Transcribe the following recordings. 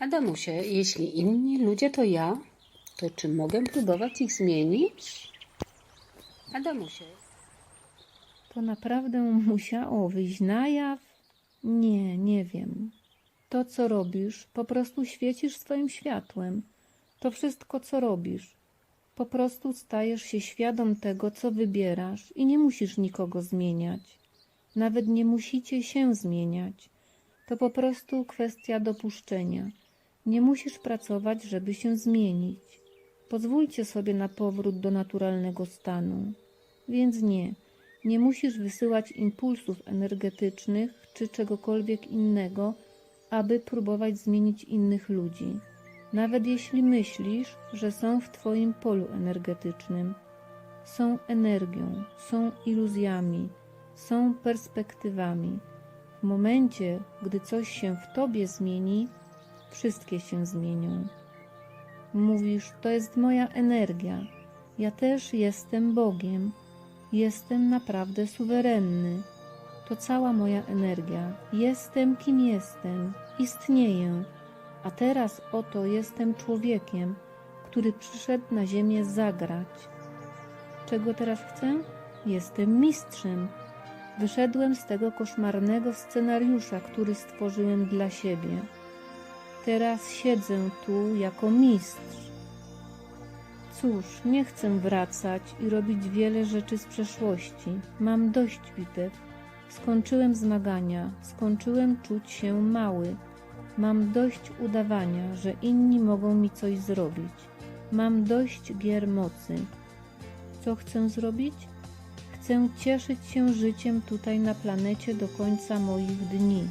Adamusie, jeśli inni ludzie to ja, to czy mogę próbować ich zmienić? Adamusie. To naprawdę musiało wyjść na jaw? Nie, nie wiem. To, co robisz, po prostu świecisz swoim światłem. To wszystko, co robisz. Po prostu stajesz się świadom tego, co wybierasz i nie musisz nikogo zmieniać. Nawet nie musicie się zmieniać. To po prostu kwestia dopuszczenia. Nie musisz pracować, żeby się zmienić. Pozwólcie sobie na powrót do naturalnego stanu. Więc nie, nie musisz wysyłać impulsów energetycznych czy czegokolwiek innego, aby próbować zmienić innych ludzi. Nawet jeśli myślisz, że są w Twoim polu energetycznym, są energią, są iluzjami, są perspektywami. W momencie, gdy coś się w Tobie zmieni, wszystkie się zmienią. Mówisz, to jest moja energia. Ja też jestem Bogiem. Jestem naprawdę suwerenny. To cała moja energia. Jestem kim jestem. Istnieję. A teraz oto jestem człowiekiem, który przyszedł na ziemię zagrać. Czego teraz chcę? Jestem mistrzem. Wyszedłem z tego koszmarnego scenariusza, który stworzyłem dla siebie. Teraz siedzę tu jako mistrz. Cóż, nie chcę wracać i robić wiele rzeczy z przeszłości. Mam dość bitew. Skończyłem zmagania, skończyłem czuć się mały. Mam dość udawania, że inni mogą mi coś zrobić. Mam dość gier mocy. Co chcę zrobić? Chcę cieszyć się życiem tutaj na planecie do końca moich dni.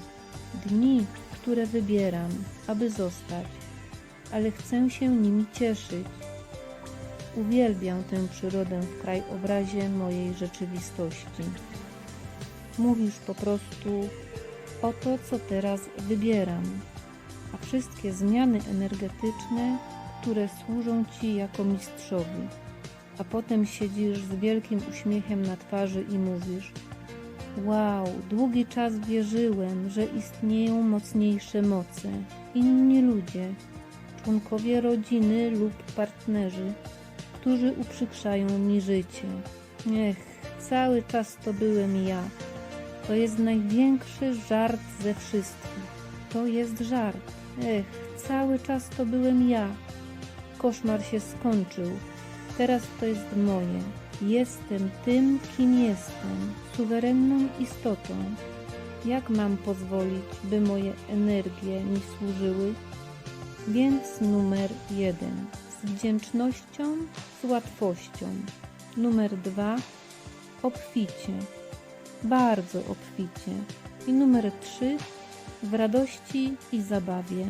Dni, które wybieram, aby zostać, ale chcę się nimi cieszyć. Uwielbiam tę przyrodę w krajobrazie mojej rzeczywistości. Mówisz po prostu o to, co teraz wybieram, a wszystkie zmiany energetyczne, które służą Ci jako mistrzowi. A potem siedzisz z wielkim uśmiechem na twarzy i mówisz: Wow, długi czas wierzyłem, że istnieją mocniejsze moce, inni ludzie, członkowie rodziny lub partnerzy, którzy uprzykrzają mi życie. Ech, cały czas to byłem ja. To jest największy żart ze wszystkich. To jest żart. Ech, cały czas to byłem ja. Koszmar się skończył. Teraz to jest moje. Jestem tym, kim jestem, suwerenną istotą. Jak mam pozwolić, by moje energie mi służyły? Więc numer jeden. Z wdzięcznością, z łatwością. Numer dwa. Obficie. Bardzo obficie. I numer trzy. W radości i zabawie.